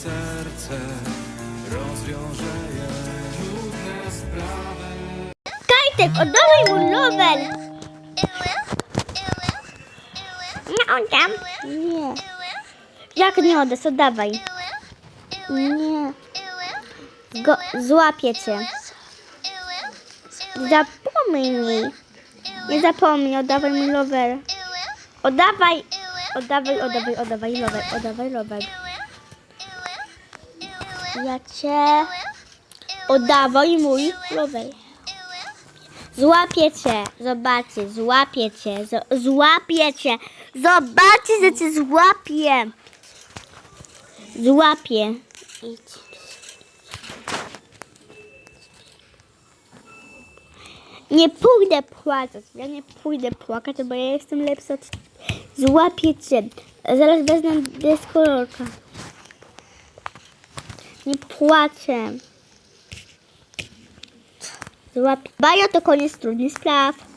serce rozwiąże je. Trudne sprawy. Kajtek, oddawaj mu rower! Nie oddam. Nie. Jak nie oddasz, oddawaj. Nie. Go, złapię cię. Zapomnij. Nie zapomnij, oddawaj mi rower. Oddawaj. Oddawaj, oddawaj, oddawaj rower, oddawaj rower. Ja cię... Oddawaj mój rower. Złapię cię, zobaczcie, złapię cię, złapię cię, zobaczcie, że cię złapię. Złapię. Nie pójdę płakać, ja nie pójdę płakać, bo ja jestem lepsza od... Złapię cię, zaraz wezmę deskorolka. Nie płaczę. Złap. Bajo to koniec trudnych spraw.